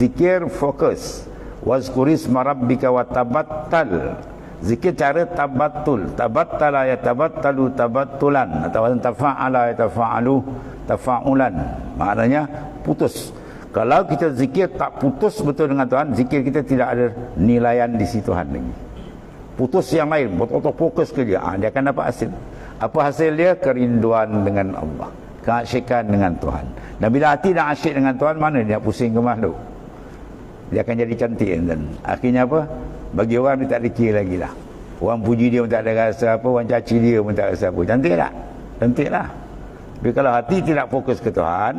Zikir fokus. Wazkuris marabbika wa tabattal. Zikir cara tabattul. Tabattala ya tabattalu tabattulan. Atau tafa'ala ya tafa'alu tafa'ulan. Maknanya putus. Kalau kita zikir tak putus betul dengan Tuhan, zikir kita tidak ada nilaian di situ Tuhan lagi. Putus yang lain, betul-betul fokus ke dia. Ha, dia akan dapat hasil. Apa hasil dia? Kerinduan dengan Allah. Keasyikan dengan Tuhan. Dan bila hati dah asyik dengan Tuhan, mana dia pusing ke makhluk? Dia akan jadi cantik dan akhirnya apa? Bagi orang dia tak ada lagi lah. Orang puji dia pun tak ada rasa apa orang caci dia pun tak rasa apa. Cantik tak? Cantik lah. Tapi kalau hati tidak fokus ke Tuhan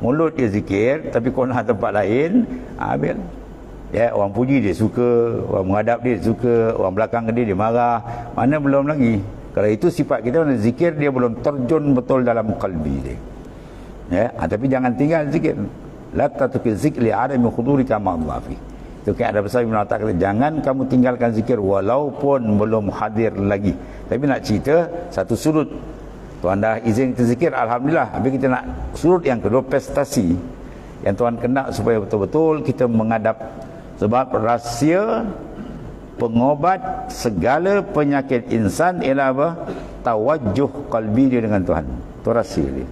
mulut dia zikir tapi konah tempat lain habis. Ya orang puji dia suka orang menghadap dia suka orang belakang dia dia marah. Mana belum lagi. Kalau itu sifat kita mana zikir dia belum terjun betul dalam kalbi dia. Ya ha, tapi jangan tinggal zikir la tatuki zikri adami khudurika Allah fi itu kan ada besar Ibn Atta kata jangan kamu tinggalkan zikir walaupun belum hadir lagi tapi nak cerita satu sudut Tuhan dah izin kita zikir Alhamdulillah tapi kita nak sudut yang kedua prestasi yang Tuhan kena supaya betul-betul kita menghadap sebab rahsia pengobat segala penyakit insan ialah apa? Tawajuh kalbi dia dengan Tuhan. Itu rahsia dia.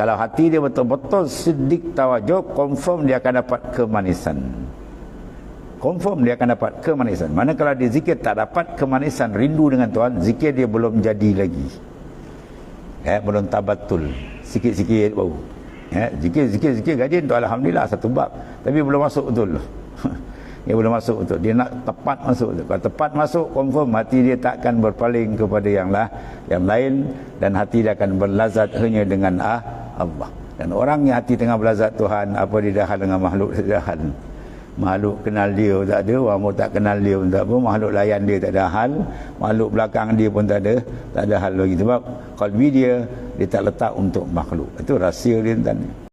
Kalau hati dia betul-betul sedik tawajuh, confirm dia akan dapat kemanisan. Confirm dia akan dapat kemanisan. Mana kalau dia zikir tak dapat kemanisan, rindu dengan Tuhan, zikir dia belum jadi lagi. Eh, belum tabatul. Sikit-sikit bau. Eh, zikir, zikir, zikir gaji untuk Alhamdulillah satu bab. Tapi belum masuk betul. dia belum masuk betul. Dia nak tepat masuk betul. Kalau tepat masuk, confirm hati dia tak akan berpaling kepada yang lah, yang lain dan hati dia akan berlazat hanya dengan ah, Allah. Dan orang yang hati tengah belazat Tuhan, apa dia dah hal dengan makhluk dia hal. Makhluk kenal dia pun tak ada, orang pun tak kenal dia pun tak apa, makhluk layan dia tak ada hal, makhluk belakang dia pun tak ada, tak ada hal lagi. Sebab kalbi dia, dia tak letak untuk makhluk. Itu rahsia dia tadi.